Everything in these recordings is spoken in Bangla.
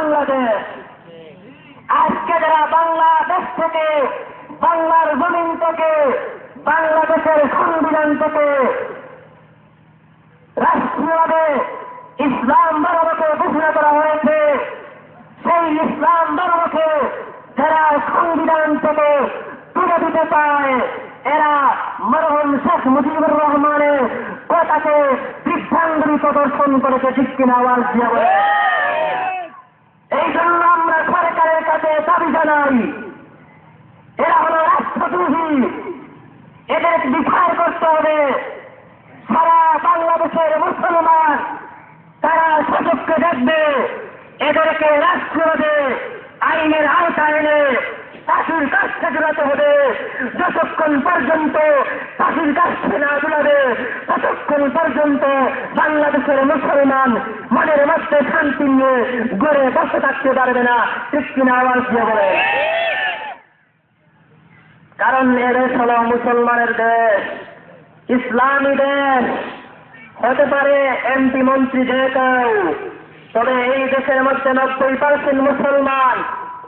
বাংলাদেশ। আজকে যারা বাংলাদেশ থেকে, বাংলার জমিন থেকে, বাংলাদেশের সংবিধান থেকে রাষ্ট্রীয়ভাবে ইসলাম ধর্মকে ঘোষণা করা হয়েছে, সেই ইসলাম ধর্মকে যারা সংবিধান থেকে তুলে দিতে চায়, এরা মরহম শেখ মুজিবুর রহমানের কথাকে বৃদ্ধাঙ্গুলি প্রদর্শন করেছে, ঠিক কিনা আওয়াজ দিয়ে এই জন্য আমরা সরকারের কাছে দাবি জানাই, এরা হলো রাষ্ট্রদ্রোহী। এদের বিচার করতে হবে। সারা বাংলাদেশের মুসলমান, তারা সুযোগকে দেখবে, এদেরকে রাষ্ট্রভাবে আইনের আওতায় এনে ফাঁসির কাছে জোড়াতে হবে। যতক্ষণ পর্যন্ত ফাঁসির কাছে না জোড়াবে ততক্ষণ পর্যন্ত বাংলাদেশের মুসলমান শান্তি নিয়ে গড়ে বসে থাকতে পারবে না কিনা আওয়াজ দিয়ে বলে। কারণ এদেশ হল মুসলমানের দেশ, ইসলামী দেশ। হতে পারে এমপি, মন্ত্রী যে কেউ, তবে এই দেশের মধ্যে নব্বই পার্সেন্ট মুসলমান,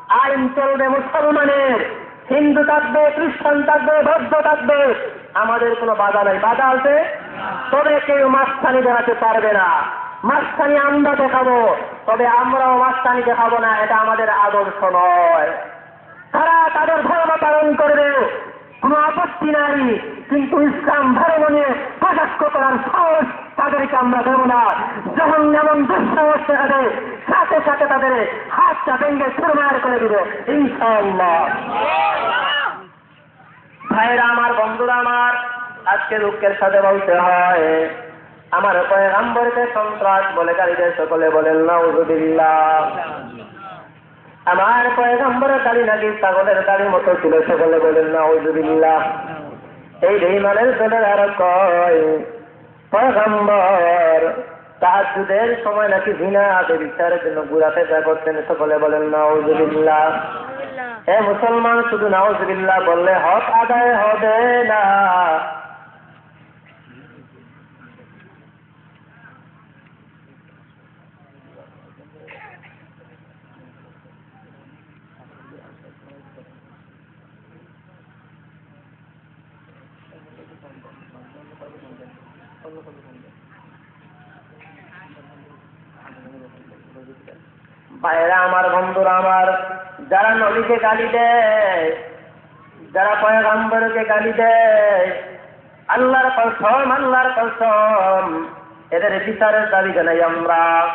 আইন চলবে মুসলমানের, হিন্দু থাকবে, খ্রিস্টান থাকবে, বৌদ্ধ থাকবে, আমাদের কোনো বাধা নাই। বাধা আছে? তবে কেউ মাঝখানি দেখাতে পারবে না। মাঝখানি আমরা দেখাবো, তবে আমরাও মাঝখানি দেখাবো না, এটা আমাদের আদর্শ নয়। তারা তাদের ধর্ম পালন করবে, কোনো আপত্তি নাই, কিন্তু ইসলাম ধর্ম নিয়ে কটাক্ষ করার সাহস তাদেরকে আমরা দেব না। যখন যেমন দুঃসাহস সাথে সাথে তাদের হাতটা ভেঙে সুরমার করে দিবে, ইনশাআল্লাহ। ভাইরা আমার, বন্ধুরা আমার আজকে দুঃখের সাথে বলতে হয় আমার পয়গাম্বরকে সন্ত্রাস বলে গাড়িতে সকলে বলেন নাউজুবিল্লাহ। আমার পয়গম্বরের দাড়ি নাকি ছাগলের দাড়ির মতো ছিল সকলে বলেন না ওজুবিল্লাহ এই বেইমানের ছেলের আর কয় পয়গম্বর তাহাজুদের সময় নাকি ভিনা আদে বিচারের জন্য গুড়া পেশা করতেন সকলে বলেন না ওজুবিল্লাহ এ মুসলমান শুধু নাউজুবিল্লাহ বললে হক আদায় হবে না। ভাইরা আমার, বন্ধুরা আমার, যারা নবীকে গালি দেয়, যারা পয়গম্বরকে গালি দেয়, আল্লাহর কসম আল্লাহর কসম, এদের বিচারের দাবি জানাই আমরা।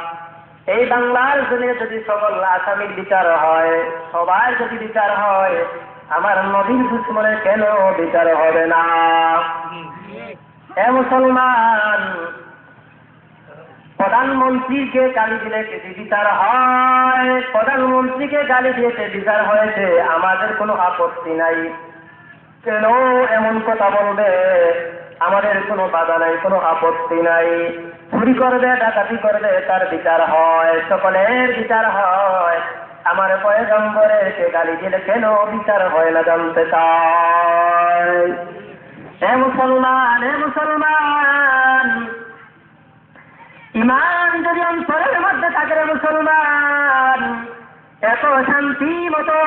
এই বাংলার জন্য যদি সকল আসামির বিচার হয়, সবার যদি বিচার হয়, আমার নবীর দুশ্মনের কেন বিচার হবে না? এ মুসলমান, প্রধানমন্ত্রীকে গালি দিলে বিচার হয়? প্রধানমন্ত্রীকে গালি দিয়েছে বিচার হয়েছে, আমাদের কোনো আপত্তি নাই। কেন এমন কথা বলবে? আমাদের কোনো বাধা নাই, কোনো আপত্তি নাই। চুরি করবে, ডাকাতি করবে, তার বিচার হয়, সকলের বিচার হয়। আমার পয়গম্বরের সে গালি দিলে কেন বিচার হয় না জানতে চাই? হে মুসলমান হে মুসলমান। ইমান যদি অন্তরের মধ্যে থাকে রে মুসলমান, এত শান্তি মতো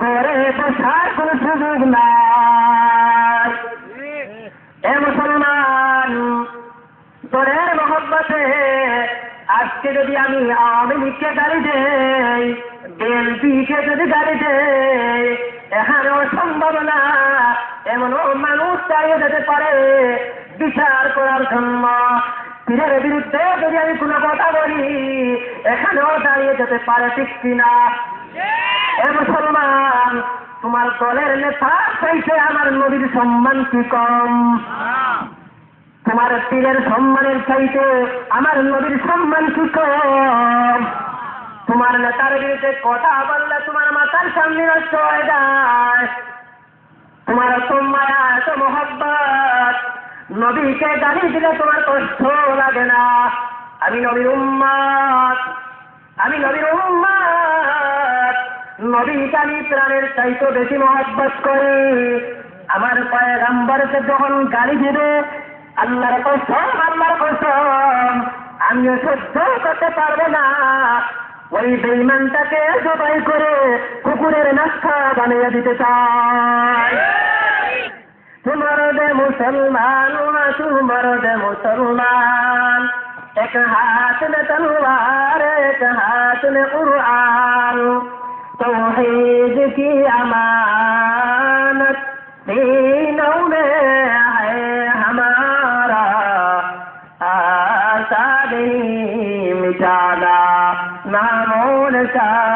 গড়ে বসার কোন সুযোগ নাই। এ মুসলমান, তোরের মহব্বতে আজকে যদি আমি আওয়ামী লীগকে গাড়ি দেই, বিএনপিকে যদি গাড়ি দেই, এখানেও সম্ভব না। এমনও চালিয়ে যেতে পারে। বিচার করার জন্য পীরের বিরুদ্ধে যদি আমি কোনো কথা বলি, এখানেও দাঁড়িয়ে যেতে পারে ঠিক কিনা? এ মুসলমান, তোমার দলের নেতা চাইছে আমার নবীর সম্মান কি কম? তোমার পীরের সম্মানের চাইতে আমার নবীর সম্মান কি কম? তোমার নেতার বিরুদ্ধে কথা বললে তোমার মাথার সামনে নষ্ট হয়ে যায় তোমার এত মায়া এত মোহব্বত। নবীকে গালি দিলে তোমার কষ্ট লাগে না। আমি নবীর উম্মাদ আমি নবীর উম্মাদ নবীকে আমি প্রাণের চাইতে বেশি মহব্বত করি। আমার পায়ে গাম্বারকে যখন গালি দিবে, আল্লাহর কসম আল্লাহর কসম, আমিও সহ্য করতে পারব না। ওই বেইমানটাকে জবাই করে কুকুরের নাস্তা বানিয়ে দিতে চায় তোমার দে মুসলমান তোমার দে মুসলমান। এক হাত নে তলোয়ার, এক হাত নে কুরআন। তাওহীদ কি আমানত? দীনও মে হে হামারা। আসাদে মিটানা নামোন সা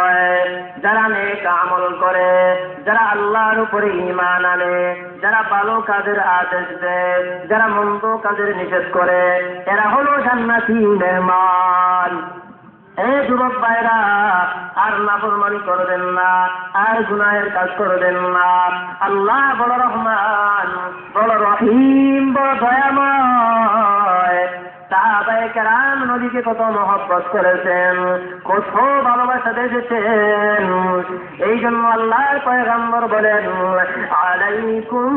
যারা নেক আমল করে, যারা আল্লাহর উপরে ইমান আনে, যারা ভালো কাজের আদেশ দেয়, যারা মন্দ কাজের নিষেধ করে, এরা হলো জান্নাতি মেহমান। এই যুবক ভাইরা, আর নাফরমানি করবেন না, আর গুনাহের কাজ করবেন না। আল্লাহ বড় রহমান, বড় রহিম, বড় দয়াময়। সাহাবায়ে কেরাম নদীকে কত মহব্বত করেছেন, কত ভালোবাসা দেখেছেন। এই জন্য আল্লাহর পয়গম্বর বলেন, আলাইকুম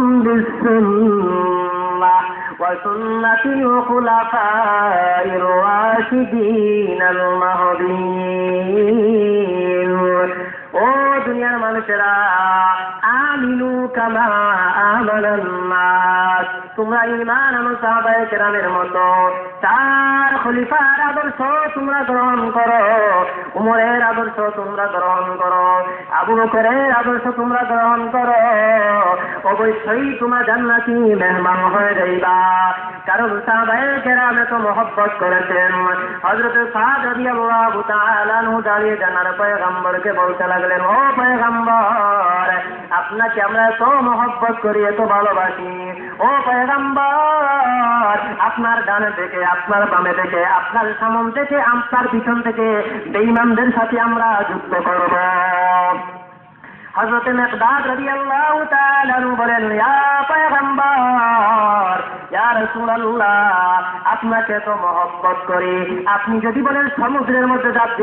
খুলাফাইর রাশিদিন আল মাহদিন ও দুনিয়ার মানুষেরা, আমিনু কামা আমানান নাস। তোমরা ইমান আনো সাহাবায়ে কেরামের মতো চার খলিফার আদর্শ তোমরা গ্রহণ করো, উমরের আদর্শ তোমরা গ্রহণ করো, আবু বকরের আদর্শ তোমরা গ্রহণ করো। অবশ্যই তোমরা জান্নাতি মেহমান হয়ে যাইবা। কারণ সাহাবায়ে মহব্বত করেছেন। আনহু দাঁড়িয়ে জানার পয়গম্বরকে বলতে লাগলেন, ও পয়গম্বর, আপনাকে আমরা এত মহব্বত করি, এত ভালোবাসি। ও পয়গম্বর, আপনার ডানে থেকে, আপনার বামে থেকে, আপনার সামন থেকে, আপনার পিছন থেকে বেঈমানদের সাথে আমরা যুক্ত করব। হযরত মিকদাদ রবি আল্লাহ বলেন আপনাকে তো মহব্বত করি। আপনি যদি বলেন সমুদ্রের মধ্যে যাতে